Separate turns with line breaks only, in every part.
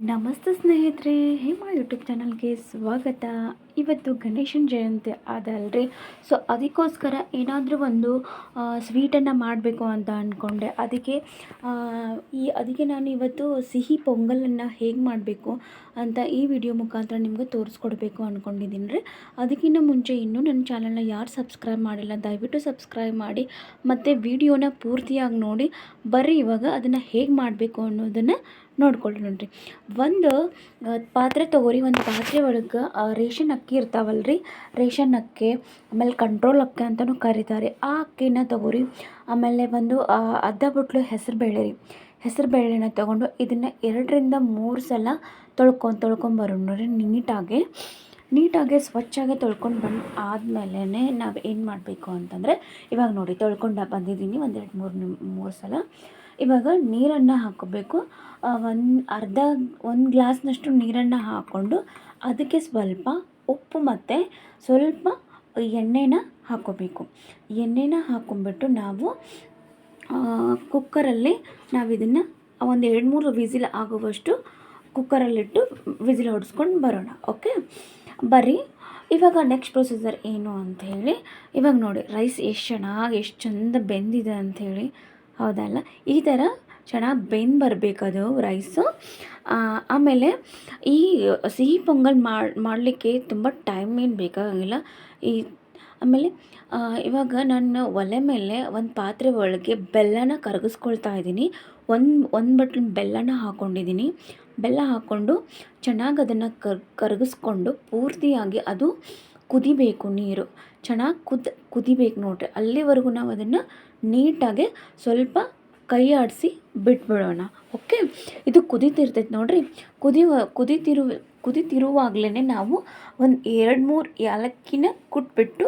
ನಮಸ್ತೆ ಸ್ನೇಹಿತರೆ ಹೇಮಾ ಯೂಟ್ಯೂಬ್ ಚಾನಲ್ಗೆ ಸ್ವಾಗತ. ಇವತ್ತು ಗಣೇಶನ ಜಯಂತಿ ಅದಲ್ರಿ. ಸೊ ಅದಕ್ಕೋಸ್ಕರ ಏನಾದರೂ ಒಂದು ಸ್ವೀಟನ್ನು ಮಾಡಬೇಕು ಅಂತ ಅಂದ್ಕೊಂಡೆ ಅದಕ್ಕೆ ಈ, ಅದಕ್ಕೆ ನಾನು ಇವತ್ತು ಸಿಹಿ ಪೊಂಗಲನ್ನು ಹೇಗೆ ಮಾಡಬೇಕು ಅಂತ ಈ ವಿಡಿಯೋ ಮುಖಾಂತರ ನಿಮಗೆ ತೋರಿಸ್ಕೊಡ್ಬೇಕು ಅಂದ್ಕೊಂಡಿದ್ದೀನಿ ರೀ ಅದಕ್ಕಿಂತ ಮುಂಚೆ ಇನ್ನೂ ನನ್ನ ಚಾನಲ್ನ ಯಾರು ಸಬ್ಸ್ಕ್ರೈಬ್ ಮಾಡಿಲ್ಲ, ದಯವಿಟ್ಟು ಸಬ್ಸ್ಕ್ರೈಬ್ ಮಾಡಿ. ಮತ್ತು ವಿಡಿಯೋನ ಪೂರ್ತಿಯಾಗಿ ನೋಡಿ. ಬರ್ರಿ ಇವಾಗ ಅದನ್ನು ಹೇಗೆ ಮಾಡಬೇಕು ಅನ್ನೋದನ್ನು ನೋಡ್ಕೊಳ್ಳಿ ನೋಡಿರಿ ಒಂದು ಪಾತ್ರೆ ತೊಗೋರಿ. ಒಂದು ಪಾತ್ರೆ ಒಳಗೆ ರೇಷನ್ ಅಕ್ಕಿ ಇರ್ತಾವಲ್ಲ ರೀ ರೇಷನ್ ಅಕ್ಕಿ ಆಮೇಲೆ ಕಂಟ್ರೋಲ್ ಅಕ್ಕಿ ಅಂತಲೂ ಕರೀತಾರೆ. ಆ ಅಕ್ಕಿನ ತಗೋರಿ. ಆಮೇಲೆ ಒಂದು ಅರ್ಧ ಬುಟ್ಲು ಹೆಸರು ಬೇಳೆ ರೀ. ಹೆಸರು ಬೇಳೆನ ತೊಗೊಂಡು ಇದನ್ನು ಎರಡರಿಂದ ಮೂರು ಸಲ ತೊಳ್ಕೊಂಡು ತೊಳ್ಕೊಂಬರೋಣ ರೀ ನೀಟಾಗಿ. ನೀಟಾಗಿ ಸ್ವಚ್ಛಾಗಿ ತೊಳ್ಕೊಂಡು ಬಂದು ಆದಮೇಲೆ ನಾವು ಏನು ಮಾಡಬೇಕು ಅಂತಂದರೆ, ಇವಾಗ ನೋಡಿ ತೊಳ್ಕೊಂಡು ಬಂದಿದ್ದೀನಿ ಒಂದೆರಡು ಮೂರು ಮೂರು ಸಲ. ಇವಾಗ ನೀರನ್ನು ಹಾಕೋಬೇಕು. ಒಂದು, ಅರ್ಧ, ಒಂದು ಗ್ಲಾಸ್ನಷ್ಟು ನೀರನ್ನು ಹಾಕ್ಕೊಂಡು ಅದಕ್ಕೆ ಸ್ವಲ್ಪ ಉಪ್ಪು ಮತ್ತು ಸ್ವಲ್ಪ ಎಣ್ಣೆನ ಹಾಕ್ಕೋಬೇಕು ಎಣ್ಣೆನ ಹಾಕೊಂಡ್ಬಿಟ್ಟು ನಾವು ಕುಕ್ಕರಲ್ಲಿ ನಾವು ಇದನ್ನು ಒಂದು ಎರಡು ಮೂರು ವಿಸಿಲ್ ಆಗುವಷ್ಟು ಕುಕ್ಕರಲ್ಲಿಟ್ಟು ವಿಸಿಲ್ ಹೊಡೆಸ್ಕೊಂಡು ಬರೋಣ, ಓಕೆ? ಬರ್ರಿ. ಇವಾಗ ನೆಕ್ಸ್ಟ್ ಪ್ರೊಸೀಜರ್ ಏನು ಅಂತ ಹೇಳಿ, ಇವಾಗ ನೋಡಿ ರೈಸ್ ಎಷ್ಟು ಚೆನ್ನಾಗಿ, ಎಷ್ಟು ಚಂದ ಬೆಂದಿದೆ ಅಂಥೇಳಿ ಹೌದಲ್ಲ? ಈ ಥರ ಚೆನ್ನಾಗಿ ಬೆಂದು ಬರಬೇಕದು ರೈಸು. ಆಮೇಲೆ ಈ ಸಿಹಿ ಪೊಂಗಲ್ ಮಾಡಲಿಕ್ಕೆ ತುಂಬ ಟೈಮ್ ಏನು ಬೇಕಾಗಂಗಿಲ್ಲ ಈ, ಆಮೇಲೆ ಇವಾಗ ನಾನು ಒಲೆ ಮೇಲೆ ಒಂದು ಪಾತ್ರೆ ಒಳಗೆ ಬೆಲ್ಲನ ಕರಗಿಸ್ಕೊಳ್ತಾ ಇದ್ದೀನಿ. ಒಂದು ಒಂದು ಬಟ್ಲು ಬೆಲ್ಲನ ಹಾಕ್ಕೊಂಡಿದ್ದೀನಿ ಬೆಲ್ಲ ಹಾಕ್ಕೊಂಡು ಚೆನ್ನಾಗಿ ಅದನ್ನು ಕರ್, ಕರಗಿಸ್ಕೊಂಡು ಪೂರ್ತಿಯಾಗಿ ಅದು ಕುದಿಬೇಕು ನೀರು. ಚೆನ್ನಾಗಿ ಕುದ್, ಕುದಿಬೇಕು ನೋಡ್ರಿ. ಅಲ್ಲಿವರೆಗೂ ನಾವು ಅದನ್ನು ನೀಟಾಗಿ ಸ್ವಲ್ಪ ಕೈ ಆಡಿಸಿ ಬಿಟ್ಬಿಡೋಣ. ಓಕೆ? ಇದು ಕುದೀತಿರ್ತೈತೆ ನೋಡಿರಿ. ಕುದಿಯುವ ಕುದೀತಿರು ಕುದೀತಿರುವಾಗಲೇ ನಾವು ಒಂದು ಎರಡು ಮೂರು ಏಲಕ್ಕಿನ ಕುಟ್ಬಿಟ್ಟು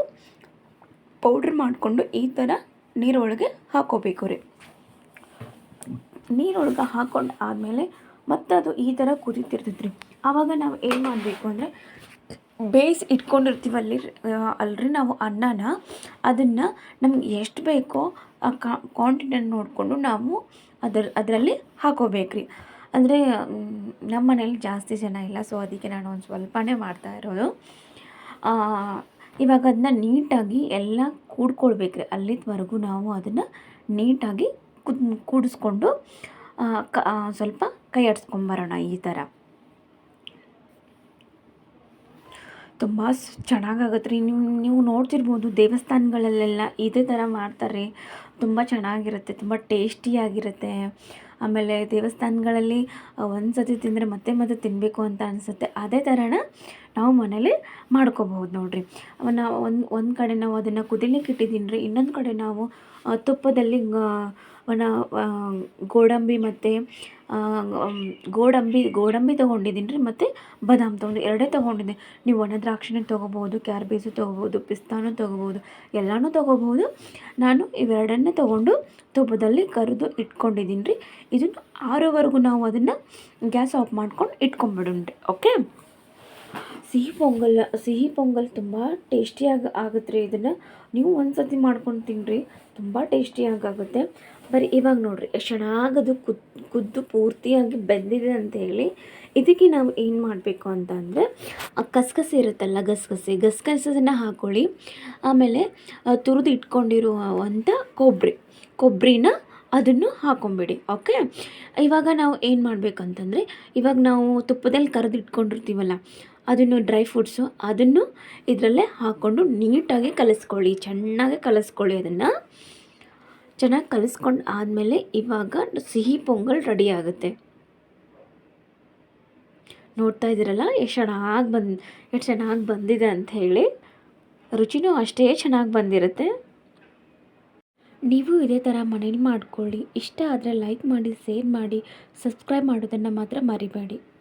ಪೌಡ್ರ್ ಮಾಡಿಕೊಂಡು ಈ ಥರ ನೀರೊಳಗೆ ಹಾಕೋಬೇಕು ರೀ. ನೀರೊಳಗೆ ಹಾಕೊಂಡು ಆದಮೇಲೆ ಮತ್ತೆ ಅದು ಈ ಥರ ಕುದೀತಿರ್ತೈತೆ ರೀ. ಆವಾಗ ನಾವು ಏನು ಮಾಡಬೇಕು ಅಂದರೆ ಬೇಯಿಸಿ ಇಟ್ಕೊಂಡಿರ್ತೀವಲ್ಲಿ ಅಲ್ರಿ ನಾವು ಅನ್ನನ. ಅದನ್ನು ನಮ್ಗೆ ಎಷ್ಟು ಬೇಕೋ ಆ ಕ್ವಾಂಟಿಟಿನ ನೋಡಿಕೊಂಡು ನಾವು ಅದರ, ಅದರಲ್ಲಿ ಹಾಕೋಬೇಕ್ರಿ. ಅಂದರೆ ನಮ್ಮ ಮನೇಲಿ ಜಾಸ್ತಿ ಜನ ಇಲ್ಲ, ಸೊ ಅದಕ್ಕೆ ನಾನು ಒಂದು ಸ್ವಲ್ಪನೇ ಮಾಡ್ತಾ ಇರೋದು. ಇವಾಗ ಅದನ್ನ ನೀಟಾಗಿ ಎಲ್ಲ ಕೂಡ್ಕೊಳ್ಬೇಕ್ರಿ. ಅಲ್ಲಿದ್ವರೆಗೂ ನಾವು ಅದನ್ನು ನೀಟಾಗಿ ಕುದ್, ಕೂಡಿಸ್ಕೊಂಡು ಕ ಸ್ವಲ್ಪ ಕೈ ಆಡಿಸ್ಕೊಂಬರೋಣ ಈ ಥರ ತುಂಬ ಚೆನ್ನಾಗಾಗತ್ತೆ ರೀ ನೀವು ನೀವು ನೋಡ್ತಿರ್ಬೋದು ದೇವಸ್ಥಾನಗಳಲ್ಲೆಲ್ಲ ಇದೇ ಥರ ಮಾಡ್ತಾರೆ. ತುಂಬ ಚೆನ್ನಾಗಿರುತ್ತೆ, ತುಂಬ ಟೇಸ್ಟಿಯಾಗಿರುತ್ತೆ. ಆಮೇಲೆ ದೇವಸ್ಥಾನಗಳಲ್ಲಿ ಒಂದು ಸತಿ ತಿಂದರೆ ಮತ್ತೆ ಮತ್ತೆ ತಿನ್ನಬೇಕು ಅಂತ ಅನಿಸುತ್ತೆ. ಅದೇ ಥರನ ನಾವು ಮನೇಲಿ ಮಾಡ್ಕೋಬಹುದು ನೋಡಿರಿ. ನಾವು ಒಂದು ಒಂದು ಕಡೆ ನಾವು ಅದನ್ನು ಕುದಿಲಿಕ್ಕೆ ಇಟ್ಟಿದ್ದೀನಿ ರೀ ಇನ್ನೊಂದು ಕಡೆ ನಾವು ತುಪ್ಪದಲ್ಲಿ ಆ, ಗೋಡಂಬಿ ಮತ್ತು ಗೋಡಂಬಿ ಗೋಡಂಬಿ ತೊಗೊಂಡಿದ್ದೀನಿ ರೀ ಮತ್ತು ಬಾದಾಮ್ ತೊಗೊಂಡು ಎರಡೇ ತೊಗೊಂಡಿದ್ದೆ ನೀವು ಒಣ ದ್ರಾಕ್ಷಿನೂ ತೊಗೋಬೋದು ಕ್ಯಾರ್ಬೇಸು ತೊಗೋಬೋದು ಪಿಸ್ತಾನೂ ತೊಗೋಬೋದು ಎಲ್ಲನೂ ತೊಗೋಬೋದು. ನಾನು ಇವೆರಡನ್ನೇ ತೊಗೊಂಡು ತುಪ್ಪದಲ್ಲಿ ಕರಿದು ಇಟ್ಕೊಂಡಿದ್ದೀನಿ ರೀ. ಇದನ್ನು ಆರೋವರೆಗೂ ನಾವು ಅದನ್ನು ಗ್ಯಾಸ್ ಆಫ್ ಮಾಡ್ಕೊಂಡು ಇಟ್ಕೊಂಬಿಡೋಣ ರೀ ಓಕೆ? ಸಿಹಿ ಪೊಂಗಲ್ ಸಿಹಿ ಪೊಂಗಲ್ ತುಂಬ ಟೇಸ್ಟಿಯಾಗಿ ಆಗುತ್ತೆ ರೀ ಇದನ್ನು. ನೀವು ಒಂದು ಸತಿ ಮಾಡ್ಕೊಂಡು ತಿನ್ನಿರಿ ತುಂಬ ಟೇಸ್ಟಿಯಾಗಿ ಆಗುತ್ತೆ. ಬರೀ ಇವಾಗ ನೋಡಿರಿ ಎಷ್ಟು ಚೆನ್ನಾಗಿ ಕುದ್, ಕುದ್ದು ಪೂರ್ತಿಯಾಗಿ ಬೆಂದಿದೆ ಅಂತ ಹೇಳಿ. ಇದಕ್ಕೆ ನಾವು ಏನು ಮಾಡಬೇಕು ಅಂತ ಅಂದರೆ ಕಸಕಸೆ ಇರುತ್ತಲ್ಲ ಗಸಗಸೆ, ಗಸಗಸೆನ ಹಾಕ್ಕೊಳ್ಳಿ ಆಮೇಲೆ ತುರಿದು ಇಟ್ಕೊಂಡಿರುವಂಥ ಕೊಬ್ಬರಿ ಕೊಬ್ಬರಿನ ಅದನ್ನು ಹಾಕೊಂಬಿಡಿ, ಓಕೆ? ಇವಾಗ ನಾವು ಏನು ಮಾಡಬೇಕಂತಂದರೆ, ಇವಾಗ ನಾವು ತುಪ್ಪದಲ್ಲಿ ಕರೆದು ಇಟ್ಕೊಂಡಿರ್ತೀವಲ್ಲ ಅದನ್ನು ಡ್ರೈ ಫ್ರೂಟ್ಸು ಅದನ್ನು ಇದರಲ್ಲೇ ಹಾಕ್ಕೊಂಡು ನೀಟಾಗಿ ಕಲಿಸ್ಕೊಳ್ಳಿ, ಚೆನ್ನಾಗಿ ಕಲಿಸ್ಕೊಳ್ಳಿ ಅದನ್ನು. ಚೆನ್ನಾಗಿ ಕಲಿಸ್ಕೊಂಡು ಆದಮೇಲೆ ಇವಾಗ ಸಿಹಿ ಪೊಂಗಲ್ ರೆಡಿ ಆಗುತ್ತೆ. ನೋಡ್ತಾ ಇದ್ದೀರಲ್ಲ, ಎಷ್ಟು ಚೆನ್ನಾಗಿ ಬಂದು, ಎಷ್ಟು ಚೆನ್ನಾಗಿ ಬಂದಿದೆ ಅಂತ ಹೇಳಿ. ರುಚಿನೂ ಅಷ್ಟೇ ಚೆನ್ನಾಗಿ ಬಂದಿರುತ್ತೆ. ನೀವು ಇದೇ ಥರ ಮನೇಲಿ ಮಾಡ್ಕೊಳ್ಳಿ. ಇಷ್ಟ ಆದರೆ ಲೈಕ್ ಮಾಡಿ, ಶೇರ್ ಮಾಡಿ, ಸಬ್ಸ್ಕ್ರೈಬ್ ಮಾಡೋದನ್ನು ಮಾತ್ರ ಮರಿಬೇಡಿ.